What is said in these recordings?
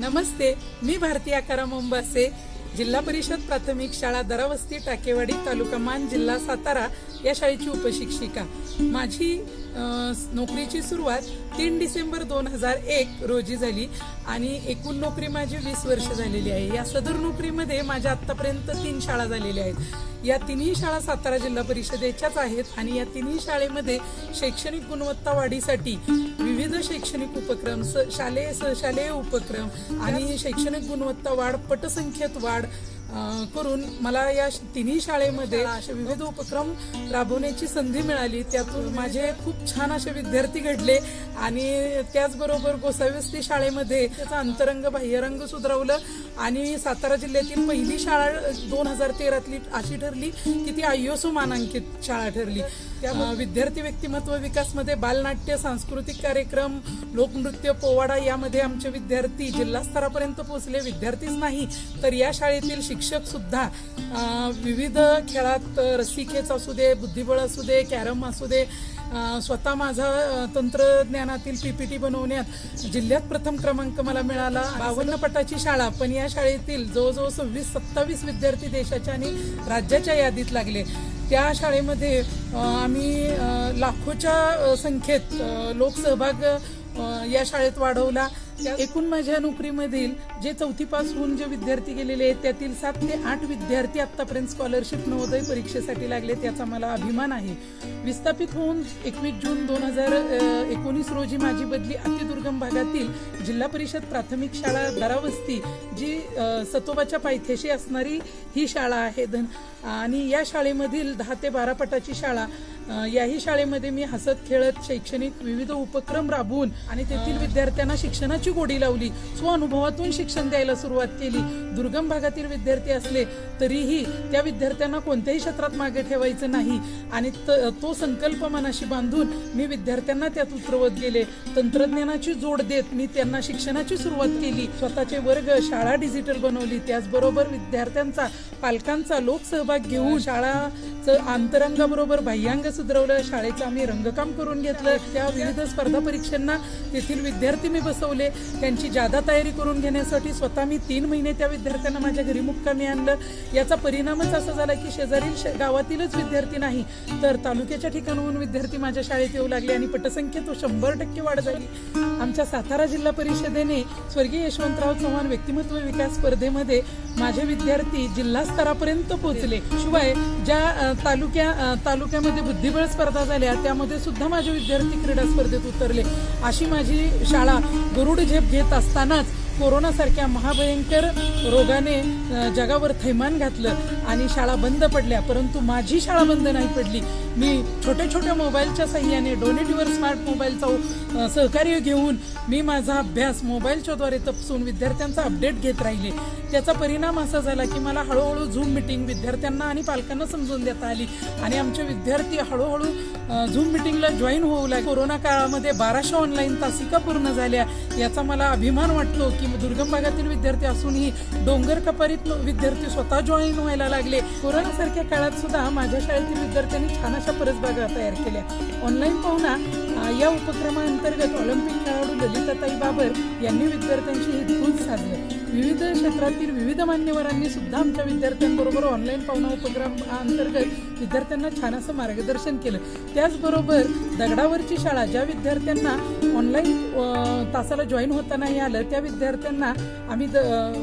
नमस्ते मी भारती आकाराम अंबासे जिल्हा परिषद प्राथमिक शाळा दरावस्ती टाकेवाडी तालुका मान जिल्हा सातारा या शाळेची उपशिक्षिका. माझी नोकरीची सुरुवात तीन डिसेंबर दोन हजार एक रोजी झाली. आणि एकूण नोकरी माझी वीस वर्ष झालेली आहे. या सदर नोकरीमध्ये माझ्या आत्तापर्यंत तीन शाळा झालेल्या आहेत. या तिन्ही शाळा सातारा जिल्हा परिषदेच्याच आहेत आणि या तिन्ही शाळेमध्ये शैक्षणिक गुणवत्ता वाढीसाठी विविध शैक्षणिक उपक्रम स शालेय सहशालेय उपक्रम आणि शैक्षणिक गुणवत्ता वाढ पटसंख्येत वाढ करून मला या श- तिन्ही शाळेमध्ये असे विविध उपक्रम राबवण्याची संधी मिळाली. त्यातून माझे खूप छान असे विद्यार्थी घडले आणि त्याचबरोबर गोसावीवस्ती शाळेमध्ये त्याचा अंतरंग बाह्यरंग सुधारवलं आणि सातारा जिल्ह्यातील पहिली शाळा दोन हजार तेरातली अशी ठरली की ती आयओसो मानांकित शाळा ठरली. त्या विद्यार्थी व्यक्तिमत्व विकासमध्ये बालनाट्य सांस्कृतिक कार्यक्रम लोकनृत्य पोवाडा यामध्ये आमचे विद्यार्थी जिल्हा स्तरापर्यंत पोहोचले. विद्यार्थीच नाही तर या शाळेतील शिक्षक सुद्धा विविध खेळात रस्सीखेच असू दे बुद्धिबळ असू दे कॅरम असू दे स्वतः माझा अं, तंत्रज्ञानातील पीपीटी बनवण्यात जिल्ह्यात प्रथम क्रमांक मला मिळाला. बावन्न पटाची शाळा पण या शाळेतील जवळजवळ सव्वीस सत्तावीस विद्यार्थी देशाच्या आणि राज्याच्या यादीत लागले. त्या शाळेमध्ये आम्ही लाखोच्या संख्येत लोकसहभाग या शाळेत वाढवला. एकूण माझ्या नोकरीमधील जे चौथी पास होऊन जे विद्यार्थी गेलेले आहेत त्यातील सात ते आठ विद्यार्थी आतापर्यंत स्कॉलरशिप नवोदय परीक्षेसाठी लागले त्याचा मला अभिमान आहे. विस्थापित होऊन एकवीस जून दोन हजार एकोणीस रोजी माझी बदली अतिदुर्गम भागातील जिल्हा परिषद प्राथमिक शाळा दरावस्ती जी सतोबाच्या पायथ्याशी असणारी ही शाळा आहे. धन आणि या शाळेमधील दहा ते बारा पटाची शाळा याही शाळेमध्ये मी हसत खेळत शैक्षणिक विविध उपक्रम राबवून आणि तेथील विद्यार्थ्यांना शिक्षणाची गोडी लावली. स्वअनुभवातून शिक्षण द्यायला सुरुवात केली. दुर्गम भागातील विद्यार्थी असले तरीही त्या विद्यार्थ्यांना कोणत्याही क्षेत्रात मागे ठेवायचं नाही. आणि त- तो संकल्प मनाशी बांधून मी विद्यार्थ्यांना त्यात उतरवत गेले. तंत्रज्ञानाची जोड देत मी त्यांना शिक्षणाची सुरुवात केली. स्वतःचे वर्ग शाळा डिजिटल बनवली. त्याचबरोबर विद्यार्थ्यांचा पालकांचा लोकसहभाग घेऊन शाळाचं अंतरंगाबरोबर बाह्यांग सुधरवलं शाळेचं आम्ही रंगकाम करून घेतलं. त्या विविध स्पर्धा परीक्षांना तेथील विद्यार्थी मी बसवले. त्यांची जादा तयारी करून घेण्यासाठी स्वतः मी तीन महिने त्या विद्यार्थ्यांना माझ्या घरी मुक्कामी आणलं. याचा परिणामच असा झाला की शेजारील गावातीलच विद्यार्थी नाही. तर तालुक्याच्या ठिकाणाहून विद्यार्थी माझ्या शाळेत येऊ लागले आणि पटसंख्या तो शंभर टक्के वाढ झाली. आमच्या सातारा जिल्हा परिषदेने स्वर्गीय यशवंतराव चव्हाण व्यक्तिमत्व विकास स्पर्धेमध्ये माझे विद्यार्थी जिल्हा स्तरापर्यंत पोहोचले. शिवाय ज्या तालुक्या तालुक्यामध्ये बुद्धिबळ स्पर्धा झाल्या त्यामध्ये सुद्धा माझे विद्यार्थी क्रीडा स्पर्धेत उतरले. अशी माझी शाळा गरुड झेप घेत असतानाच कोरोनासारख्या महाभयंकर रोगाने जगावर थैमान घातलं आणि शाळा बंद पडल्या. परंतु माझी शाळा बंद नाही पडली. मी छोट्या छोट्या मोबाईलच्या सहाय्याने डोनेटीवर स्मार्ट मोबाईलचा सहकार्य घेऊन मी माझा अभ्यास मोबाईलच्या द्वारे तपसून विद्यार्थ्यांचा अपडेट घेत राहिले. त्याचा परिणाम असा झाला की मला हळूहळू झूम मिटिंग विद्यार्थ्यांना आणि पालकांना समजून देता आली आणि आमचे विद्यार्थी हळूहळू झूम मिटिंगला जॉईन होऊ लागले. कोरोना काळामध्ये बाराशे ऑनलाईन तासिका पूर्ण झाल्या. याचा मला अभिमान वाटतो की दुर्गम भागातील विद्यार्थी असूनही डोंगर कपारीत विद्यार्थी स्वतः जॉईन व्हायला लागले. कोरोनासारख्या काळात सुद्धा माझ्या शाळेतील विद्यार्थ्यांनी छान अशा परसबागा तयार केल्या. ऑनलाईन पाहुणा या उपक्रमाअंतर्गत ऑलिम्पिक खेळाडू ललिताताई बाबर यांनी विद्यार्थ्यांशी हितगुज साधलं. विविध क्षेत्रातील विविध मान्यवरांनी सुद्धा आमच्या विद्यार्थ्यांबरोबर ऑनलाईन पाहुणा उपक्रम अंतर्गत विद्यार्थ्यांना छान असं मार्गदर्शन केलं. त्याचबरोबर दगडावरची शाळा ज्या विद्यार्थ्यांना ऑनलाईन तासाला जॉईन होता नाही आलं. त्या विद्यार्थ्यांना आम्ही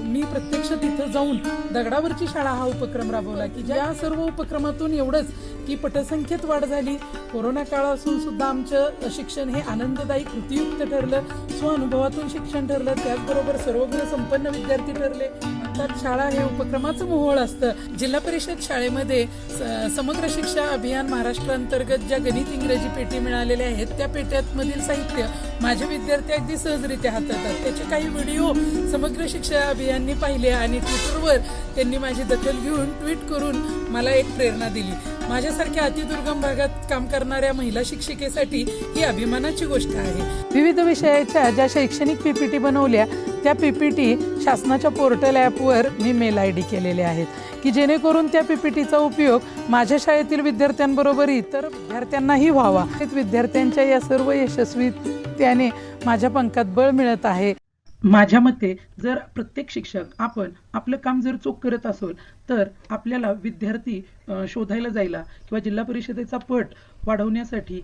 मी प्रत्यक्ष तिथं जाऊन दगडावरची शाळा हा उपक्रम राबवला की ज्या सर्व उपक्रमातून एवढंच की पटसंख्येत वाढ झाली. कोरोना काळ असून सुद्धा आमचं शिक्षण हे आनंददायी कृतीयुक्त ठरलं. स्वअनुभवातून शिक्षण ठरलं. त्याचबरोबर सर्वगुण संपन्न विद्यार्थी ठरले. तर शाळा हे उपक्रमाचं मोहोळ असतं. जिल्हा परिषद शाळेमध्ये स- समग्र शिक्षा अभियान महाराष्ट्र अंतर्गत ज्या गणित इंग्रजी पेटी मिळालेल्या आहेत त्या पेट्यात मधील साहित्य माझे विद्यार्थी अगदी सहजरित्या हाताळतात. त्याचे काही व्हिडिओ समग्र शिक्षा अभियाननी पाहिले आणि ट्विटरवर त्यांनी माझी दखल घेऊन ट्विट करून मला एक प्रेरणा दिली. माझ्यासारख्या अतिदुर्गम भागात काम करणाऱ्या महिला शिक्षिकेसाठी ही अभिमानाची गोष्ट आहे. विविध विषयाच्या ज्या शैक्षणिक पीपीटी बनवल्या त्या पीपीटी शासनाच्या पोर्टल ॲपवर मी मेल आय डी केलेले आहेत. की जेणेकरून त्या पीपीटीचा उपयोग माझ्या शाळेतील विद्यार्थ्यांबरोबर इतर विद्यार्थ्यांनाही व्हावा. विद्यार्थ्यांच्या या सर्व यशस्वी त्याने माझ्या पंखात बळ मिळत आहे. माझ्या मते जर प्रत्येक शिक्षक आपण आपलं काम जर चोख करत असेल तर आपल्याला विद्यार्थी शोधायला जायला किंवा जिल्हा परिषदेचा पट वाढवण्यासाठी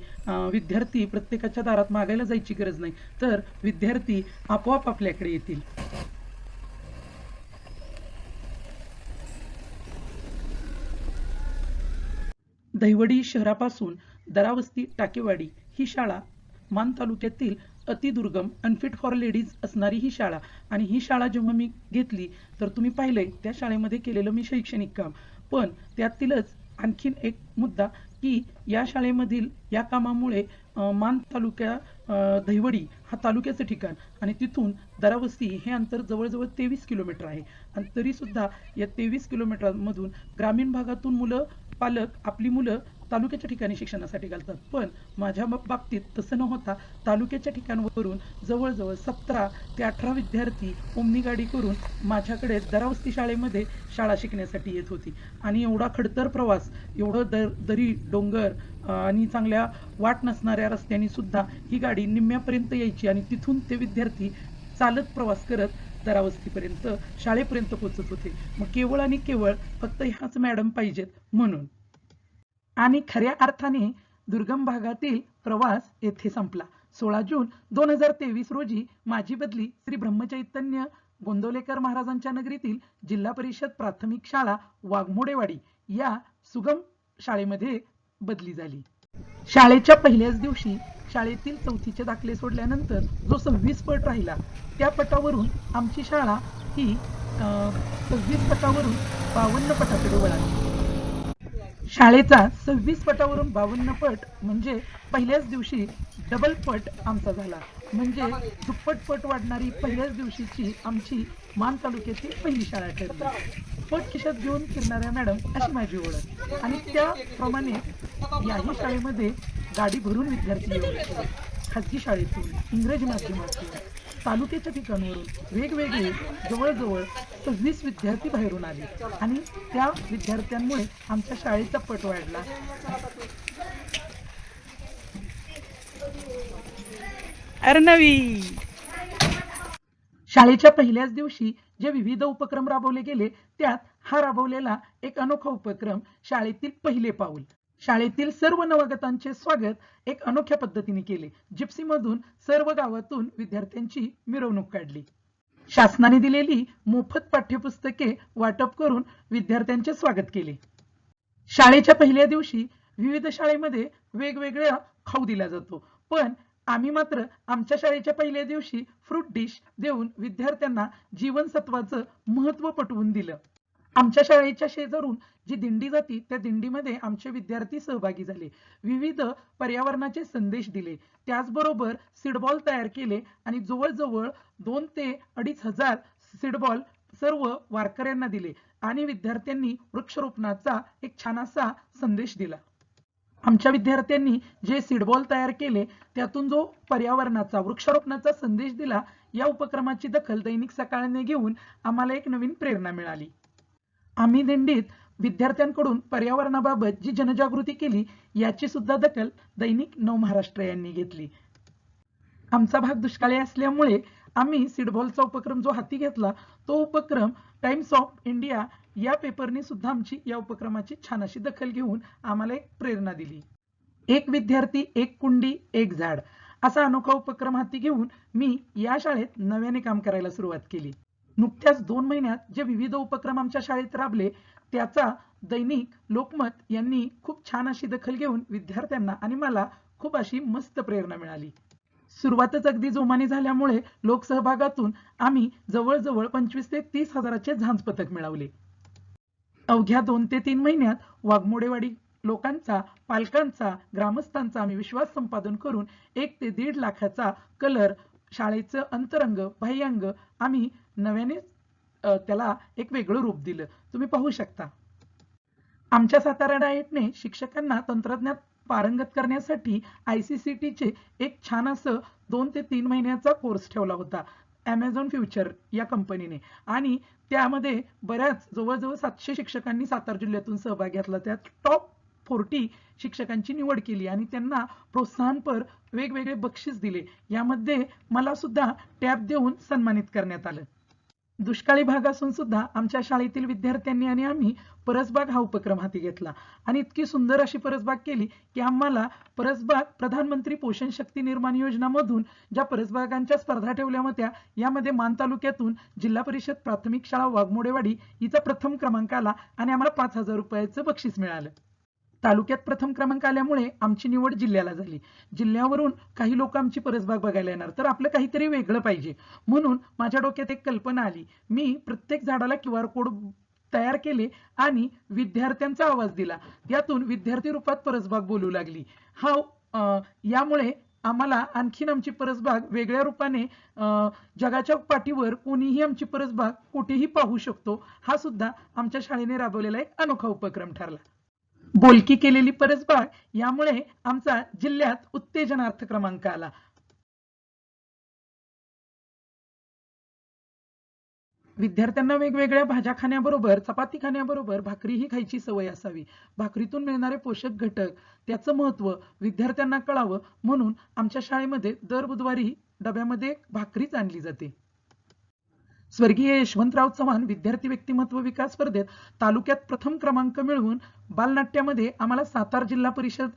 विद्यार्थी प्रत्येकाच्या दारात मागायला जायची गरज नाही. तर विद्यार्थी आपोआप आपल्याकडे येतील. दहिवडी शहरापासून दरावस्ती टाकेवाडी ही शाळा मान तालुक्यातील अतिदुर्गम अनफिट फॉर लेडीज असणारी ही शाळा. आणि ही शाळा जेव्हा मी घेतली तर तुम्ही पाहिलंय त्या शाळेमध्ये केलेलं मी शैक्षणिक काम. पण त्यातीलच आणखीन एक मुद्दा की या शाळेमधील या कामामुळे मान तालुक्या दहिवडी हा तालुक्याचं ठिकाण. आणि तिथून दरावस्ती हे अंतर जवळजवळ तेवीस किलोमीटर आहे. आणि तरीसुद्धा या तेवीस किलोमीटरमधून ग्रामीण भागातून मुलं पालक आपली मुलं तालुक्याच्या ठिकाणी शिक्षणासाठी घालतात. पण माझ्या बाबतीत तसं न होता तालुक्याच्या ठिकाणवरून जवळजवळ सतरा ते अठरा विद्यार्थी ओमनी गाडी करून माझ्याकडे दरावस्ती शाळेमध्ये शाळा शिकण्यासाठी येत होती. आणि एवढा खडतर प्रवास एवढं दर दरी डोंगर आणि चांगल्या वाट नसणाऱ्या रस्त्यांनी सुद्धा ही गाडी निम्म्यापर्यंत यायची आणि तिथून ते विद्यार्थी चालत प्रवास करत दरावस्तीपर्यंत शाळेपर्यंत पोहोचत होते. मग केवळ आणि केवळ फक्त ह्याच मॅडम पाहिजेत म्हणून आणि खऱ्या अर्थाने दुर्गम भागातील प्रवास येथे संपला. सोळा जून दोन हजार तेवीस रोजी माझी बदली श्री ब्रह्मचैतन्य गोंदवलेकर महाराजांच्या नगरीतील जिल्हा परिषद प्राथमिक शाळा वाघमोडेवाडी या सुगम शाळेमध्ये बदली झाली. शाळेच्या पहिल्याच दिवशी शाळेतील चौथीचे दाखले सोडल्यानंतर जो सव्वीस पट राहिला त्या पटावरून आमची शाळा ही सव्वीस पटावरून बावन्न पटाकडे वळाली. शाळेचा सव्वीस पटावरून बावन्न पट म्हणजे पहिल्याच दिवशी डबल पट आमचा झाला. म्हणजे दुप्पट पट वाढणारी पहिल्याच दिवशीची आमची मान तालुक्यातील पहिली शाळा ठरली. पट खिशात घेऊन फिरणाऱ्या मॅडम अशी माझी ओळख. आणि त्याप्रमाणे याही शाळेमध्ये गाडी भरून विद्यार्थी येऊ खाजगी शाळेतून इंग्रजी माध्यमातून. तालुक्याच्या ठिकाणावरून वेगवेगळे जवळजवळ सव्वीस विद्यार्थी बाहेरून आले. आणि त्या विद्यार्थ्यांमुळे आमच्या शाळेचा पट वाढला. अर्णवी. शाळेच्या पहिल्याच दिवशी जे विविध उपक्रम राबवले गेले त्यात हा राबवलेला एक अनोखा उपक्रम शाळेतील पहिले पाऊल. शाळेतील सर्व नवगतांचे स्वागत एक अनोख्या पद्धतीने केले. जिप्सीमधून सर्व गावातून विद्यार्थ्यांची मिरवणूक काढली. शासनाने दिलेली मोफत पाठ्यपुस्तके वाटप करून विद्यार्थ्यांचे स्वागत केले. शाळेच्या पहिल्या दिवशी विविध शाळेमध्ये वेगवेगळ्या खाऊ दिला जातो. पण आम्ही मात्र आमच्या शाळेच्या पहिल्या दिवशी फ्रूट डिश देऊन विद्यार्थ्यांना जीवनसत्वाचं महत्त्व पटवून दिलं. आमच्या शाळेच्या शेजारून जी दिंडी जाती त्या दिंडीमध्ये आमचे विद्यार्थी सहभागी झाले. विविध पर्यावरणाचे संदेश दिले. त्याचबरोबर सीडबॉल तयार केले आणि जवळजवळ दोन ते अडीच हजार सीडबॉल सर्व वारकऱ्यांना दिले आणि विद्यार्थ्यांनी वृक्षरोपणाचा एक छानसा संदेश दिला. आमच्या विद्यार्थ्यांनी जे सीडबॉल तयार केले त्यातून जो पर्यावरणाचा वृक्षारोपणाचा संदेश दिला या उपक्रमाची दखल दैनिक सकाळने घेऊन आम्हाला एक नवीन प्रेरणा मिळाली. आम्ही दिंडीत विद्यार्थ्यांकडून पर्यावरणाबाबत जी जनजागृती केली याची सुद्धा दखल दैनिक नव महाराष्ट्र यांनी घेतली. आमचा भाग दुष्काळी असल्यामुळे आम्ही सिडबॉलचा उपक्रम जो हाती घेतला तो उपक्रम टाइम्स ऑफ इंडिया या पेपरने सुद्धा आमची या उपक्रमाची छान अशी दखल घेऊन आम्हाला एक प्रेरणा दिली. एक विद्यार्थी एक कुंडी एक झाड असा अनोखा उपक्रम हाती घेऊन मी या शाळेत नव्याने काम करायला सुरुवात केली. नुकत्याच दोन महिन्यात जे विविध उपक्रम आमच्या शाळेत राबले त्याचा दैनिक लोकमत यांनी खूप छान अशी दखल घेऊन विद्यार्थ्यांना आणि मला खूप अशी मस्त प्रेरणा मिळाली. सुरुवातच अगदी जोमाने झाल्यामुळे लोकसहभागातून आम्ही जवळजवळ पंचवीस ते तीस हजाराचे झांज पथक मिळवले. अवघ्या दोन ते तीन महिन्यात वाघमोडेवाडी लोकांचा पालकांचा ग्रामस्थांचा आम्ही विश्वास संपादन करून एक ते दीड लाखाचा कलर शाळेचं अंतरंग बाह्यांग आम्ही नव्याने त्याला एक वेगळं रूप दिलं. तुम्ही पाहू शकता. आमच्या सातारा डाएटने शिक्षकांना तंत्रज्ञान पारंगत करण्यासाठी आय सी सी टीचे एक छान असं दोन ते तीन महिन्याचा कोर्स ठेवला होता ॲमेझॉन फ्युचर या कंपनीने. आणि त्यामध्ये बऱ्याच जवळजवळ सातशे शिक्षकांनी सातारा जिल्ह्यातून सहभाग घेतला. त्यात टॉप फोर्टी शिक्षकांची निवड केली आणि त्यांना प्रोत्साहनपर वेगवेगळे बक्षीस दिले. यामध्ये मला सुद्धा टॅब देऊन सन्मानित करण्यात आलं. दुष्काळी भाग असून सुद्धा आमच्या शाळेतील विद्यार्थ्यांनी आणि आम्ही परसबाग हा उपक्रम हाती घेतला. आणि इतकी सुंदर अशी परसबाग केली की आम्हाला परसबाग प्रधानमंत्री पोषण शक्ती निर्माण योजनामधून ज्या परसबागांच्या स्पर्धा ठेवल्या होत्या यामध्ये मान तालुक्यातून जिल्हा परिषद प्राथमिक शाळा वाघमोडेवाडी हिचा प्रथम क्रमांक आला आणि आम्हाला पाच हजार रुपयाचं बक्षीस मिळालं. तालुक्यात प्रथम क्रमांक आल्यामुळे आमची निवड जिल्ह्याला झाली. जिल्ह्यावरून काही लोक आमची परसबाग बघायला येणार. तर आपलं काहीतरी वेगळं पाहिजे. म्हणून माझ्या डोक्यात एक कल्पना आली. मी प्रत्येक झाडाला क्यू आर कोड तयार केले आणि विद्यार्थ्यांचा आवाज दिला. यातून विद्यार्थी रूपात परसबाग बोलू लागली. हा यामुळे आम्हाला आणखीन आमची परसबाग वेगळ्या रूपाने अं, जगाच्या पाठीवर कोणीही आमची परसबाग कुठेही पाहू शकतो. हा सुद्धा आमच्या शाळेने राबवलेला एक अनोखा उपक्रम ठरला. बोलकी केलेली परसबाग यामुळे आमचा जिल्ह्यात उत्तेजनार्थ क्रमांक आला. विद्यार्थ्यांना वेगवेगळ्या भाज्या खाण्याबरोबर चपाती खाण्याबरोबर भाकरीही खायची सवय असावी. भाकरीतून मिळणारे पोषक घटक त्याचं महत्त्व विद्यार्थ्यांना कळावं म्हणून आमच्या शाळेमध्ये दर बुधवारी डब्यामध्ये भाकरीच आणली जाते. स्वर्गीय यशवंतराव चव्हाण विद्यार्थी व्यक्तिमत्व विकास स्पर्धेत तालुक्यात प्रथम क्रमांक मिळवून बालनाट्यामध्ये आम्हाला सातारा जिल्हा परिषद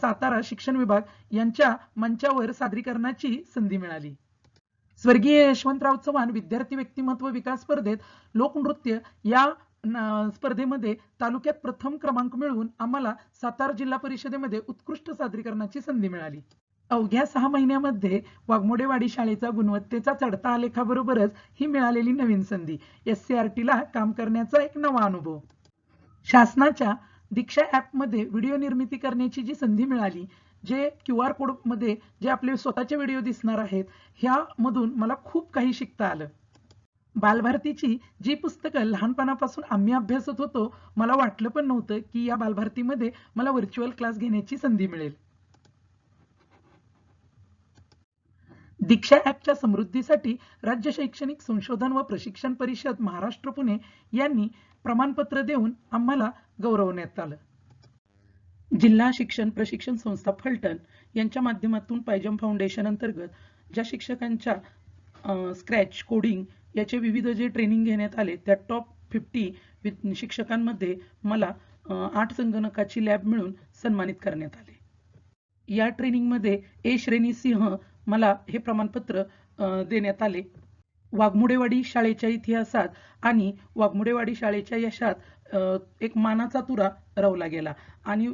सातारा शिक्षण विभाग यांच्या मंचावर सादरीकरणाची संधी मिळाली. स्वर्गीय यशवंतराव चव्हाण विद्यार्थी व्यक्तिमत्व विकास स्पर्धेत लोकनृत्य या स्पर्धेमध्ये तालुक्यात प्रथम क्रमांक मिळवून आम्हाला सातारा जिल्हा परिषदेमध्ये उत्कृष्ट सादरीकरणाची संधी मिळाली. अवघ्या सहा महिन्यामध्ये वाघमोडेवाडी शाळेचा गुणवत्तेचा चढता आलेखाबरोबरच ही मिळालेली नवीन संधी. एस सी आर टीला काम करण्याचा एक नवा अनुभव. शासनाच्या दीक्षा ॲपमध्ये व्हिडिओ निर्मिती करण्याची जी संधी मिळाली जे क्यू आर कोडमध्ये जे आपले स्वतःचे व्हिडिओ दिसणार आहेत ह्यामधून मला खूप काही शिकता आलं. बालभारतीची जी पुस्तकं लहानपणापासून आम्ही अभ्यासत होतो मला वाटलं पण नव्हतं की या बालभारतीमध्ये मला व्हर्च्युअल क्लास घेण्याची संधी मिळेल. दीक्षा ॲपच्या समृद्धीसाठी राज्य शैक्षणिक संशोधन व प्रशिक्षण परिषद महाराष्ट्र पुणे यांनी प्रमाणपत्र देऊन आम्हाला गौरवण्यात आलं. जिल्हा शिक्षण प्रशिक्षण संस्था फलटण यांच्या माध्यमातून पायजम फाउंडेशन अंतर्गत ज्या शिक्षकांच्या स्क्रॅच कोडिंग याचे विविध जे ट्रेनिंग घेण्यात आले त्या टॉप फिफ्टी शिक्षकांमध्ये मला आठ संगणकाची लॅब मिळून सन्मानित करण्यात आले. या ट्रेनिंगमध्ये ए श्रेणी सिंह मला हे प्रमाणपत्र देण्यात आले. वाघमोडेवाडी शाळेच्या इतिहासात आणि वाघमोडेवाडी शाळेच्या यशात एक मानाचा तुरा रवला गेला. आणि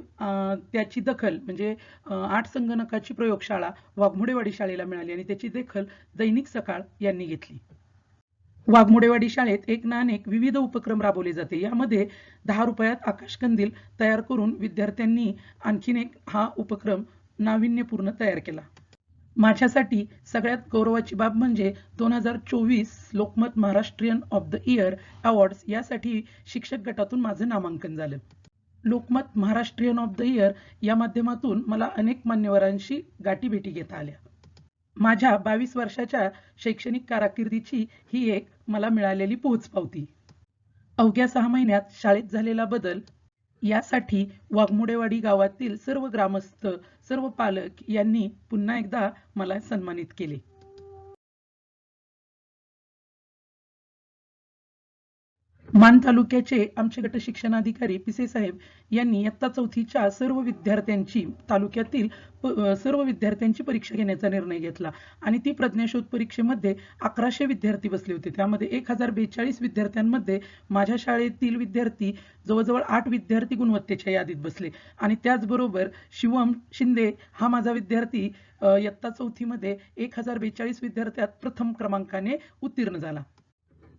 त्याची दखल म्हणजे आठ संगणकाची प्रयोगशाळा वाघमोडेवाडी शाळेला मिळाली आणि त्याची दखल दैनिक सकाळ यांनी घेतली. वाघमोडेवाडी शाळेत एक ना अनेक विविध उपक्रम राबवले जाते. यामध्ये दहा रुपयात आकाशकंदील तयार करून विद्यार्थ्यांनी आणखीन एक हा उपक्रम नाविन्यपूर्ण तयार केला. माझ्यासाठी सगळ्यात गौरवाची बाब म्हणजे दोन हजार चोवीस Lokmat Maharashtrian of the year awards यासाठी शिक्षक गटातून माझं नामांकन झालं. Lokmat Maharashtrian of the year या माध्यमातून मला अनेक मान्यवरांशी गाठीभेटी घेता आल्या. माझ्या बावीस वर्षाच्या शैक्षणिक कारकिर्दीची ही एक मला मिळालेली पोहोचपावती अवघ्या सहा महिन्यात शाळेत झालेला बदल यासाठी वाघमोडेवाडी गावातील सर्व ग्रामस्थ सर्व पालक यांनी पुन्हा एकदा मला सन्मानित केले. मान तालुक्याचे आमचे गट शिक्षणाधिकारी पिसे साहेब यांनी इयत्ता चौथीच्या सर्व विद्यार्थ्यांची तालुक्यातील सर्व विद्यार्थ्यांची परीक्षा घेण्याचा निर्णय घेतला. आणि ती प्रज्ञाशोध परीक्षेमध्ये अकराशे विद्यार्थी बसले होते. त्यामध्ये एक हजार बेचाळीस विद्यार्थ्यांमध्ये माझ्या शाळेतील विद्यार्थी जवळजवळ आठ विद्यार्थी गुणवत्तेच्या यादीत बसले. आणि त्याचबरोबर शिवम शिंदे हा माझा विद्यार्थी इयत्ता चौथीमध्ये एक हजार बेचाळीस विद्यार्थ्यात प्रथम क्रमांकाने उत्तीर्ण झाला.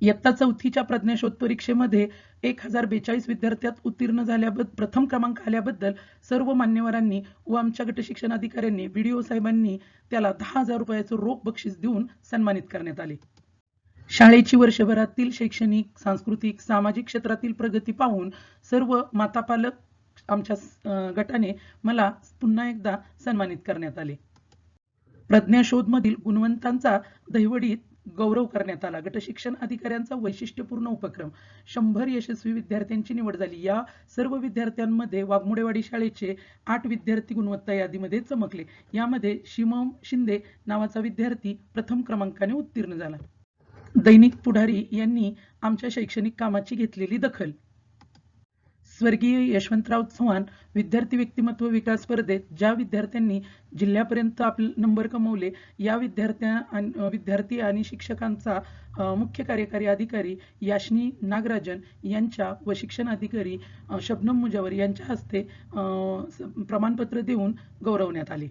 इयत्ता चौथीच्या प्रज्ञाशोध परीक्षेमध्ये एक हजार बेचाळीस विद्यार्थ्यात उत्तीर्ण झाल्याबद्दल प्रथम क्रमांक आल्याबद्दल सर्व मान्यवरांनी व आमच्या गट शिक्षण अधिकाऱ्यांनी बीडीओ साहेबांनी त्याला दहा हजार रुपयाचं रोख बक्षीस देऊन सन्मानित करण्यात आले. शाळेची वर्षभरातील शैक्षणिक सांस्कृतिक सामाजिक क्षेत्रातील प्रगती पाहून सर्व मातापालक आमच्या गटाने मला पुन्हा एकदा सन्मानित करण्यात आले. प्रज्ञाशोधमधील गुणवंतांचा दहिवडीत गौरव करण्यात आला. गट शिक्षण अधिकाऱ्यांचा वैशिष्ट्यपूर्ण उपक्रम. शंभर यशस्वी विद्यार्थ्यांची निवड झाली. या सर्व विद्यार्थ्यांमध्ये वाघमोडेवाडी शाळेचे आठ विद्यार्थी गुणवत्ता यादीमध्ये चमकले. यामध्ये शिवम शिंदे नावाचा विद्यार्थी प्रथम क्रमांकाने उत्तीर्ण झाला. दैनिक पुढारी यांनी आमच्या शैक्षणिक कामाची घेतलेली दखल. स्वर्गीय यशवंतराव चव्हाण विद्यार्थी व्यक्तिमत्व विकास स्पर्धेत ज्या विद्यार्थ्यांनी जिल्ह्यापर्यंत आपले नंबर कमवले या विद्यार्थ्या विद्यार्थी आणि शिक्षकांचा मुख्य कार्यकारी अधिकारी याशनी नागराजन यांच्या व शिक्षण अधिकारी शबनम मुजावर यांच्या हस्ते प्रमाणपत्र देऊन गौरवण्यात आले.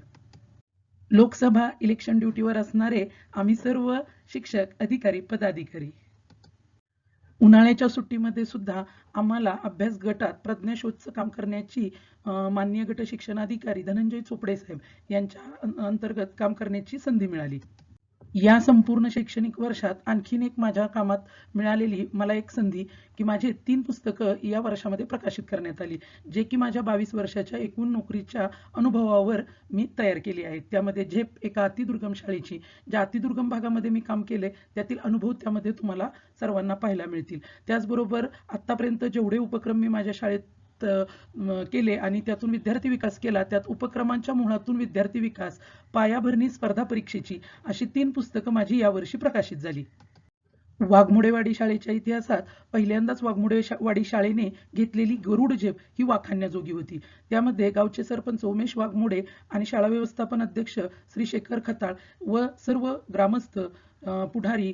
लोकसभा इलेक्शन ड्युटीवर असणारे आम्ही सर्व शिक्षक अधिकारी पदाधिकारी उन्हाळ्याच्या सुट्टीमध्ये सुद्धा आम्हाला अभ्यास गटात प्रज्ञाशोधचं काम करण्याची मान्य माननीय गट शिक्षणाधिकारी धनंजय चोपडे साहेब यांच्या अंतर्गत काम करण्याची संधी मिळाली. या संपूर्ण शैक्षणिक वर्षात आणखीन एक माझ्या कामात मिळालेली मला एक संधी की माझे तीन पुस्तकं या वर्षामध्ये प्रकाशित करण्यात आली जे की माझ्या बावीस वर्षाच्या एकूण नोकरीच्या अनुभवावर मी तयार केली आहेत त्यामध्ये झेप एका अतिदुर्गम शाळेची ज्या अतिदुर्गम भागामध्ये मी काम केले त्यातील अनुभव त्यामध्ये तुम्हाला सर्वांना पाहायला मिळतील. त्याचबरोबर आत्तापर्यंत जेवढे उपक्रम मी माझ्या शाळेत केले आणि त्यातून विद्यार्थी विकास केला त्यात उपक्रमांच्या मुळातून विद्यार्थी विकास पायाभरणी स्पर्धा परीक्षेची अशी तीन पुस्तकं माझी यावर्षी प्रकाशित झाली. वाघमोडेवाडी शाळेच्या इतिहासात पहिल्यांदाच वाघमोडेवाडी शाळेने घेतलेली गरुड झेप ही वाखाणण्याजोगी होती. त्यामध्ये गावचे सरपंच उमेश वाघमोडे आणि शाळा व्यवस्थापन अध्यक्ष श्री शेखर खताळ व सर्व ग्रामस्थ पुढारी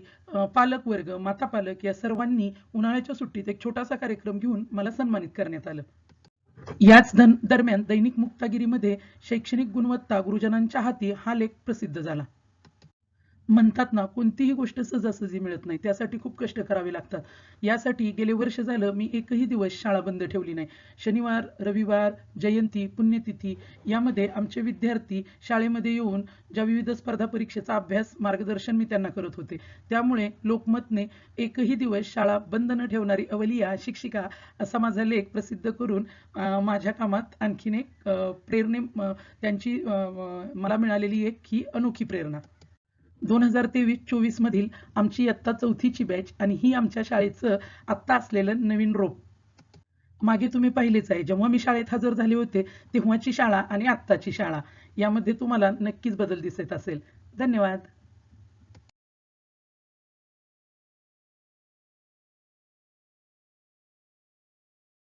पालक वर्ग माता पालक या सर्वांनी उन्हाळ्याच्या सुट्टीत एक छोटासा कार्यक्रम घेऊन मला सन्मानित करण्यात आलं. याच दरम्यान दैनिक मुक्तागिरीमध्ये शैक्षणिक गुणवत्ता गुरुजनांच्या हाती हा लेख प्रसिद्ध झाला. म्हणतात ना कोणतीही गोष्ट सहजासहजी मिळत नाही. त्यासाठी खूप कष्ट करावे लागतात. यासाठी गेले वर्ष झालं मी एकही दिवस शाळा बंद ठेवली नाही. शनिवार रविवार जयंती पुण्यतिथी यामध्ये आमचे विद्यार्थी शाळेमध्ये येऊन ज्या विविध स्पर्धा परीक्षेचा अभ्यास मार्गदर्शन मी त्यांना करत होते. त्यामुळे लोकमतने एकही दिवस शाळा बंद न ठेवणारी अवलिया शिक्षिका असा माझा लेख प्रसिद्ध करून माझ्या कामात आणखीन एक प्रेरणे त्यांची मला मिळालेली एक ही अनोखी प्रेरणा. दोन हजार तेवीस चोवीस मधील आमची इयत्ता चौथीची बॅच आणि ही आमच्या शाळेचं आत्ता असलेलं नवीन रोप मागे तुम्ही पाहिलेच आहे. जेव्हा मी शाळेत हजर झाले होते तेव्हाची शाळा आणि आत्ताची शाळा यामध्ये तुम्हाला नक्कीच बदल दिसत असेल. धन्यवाद.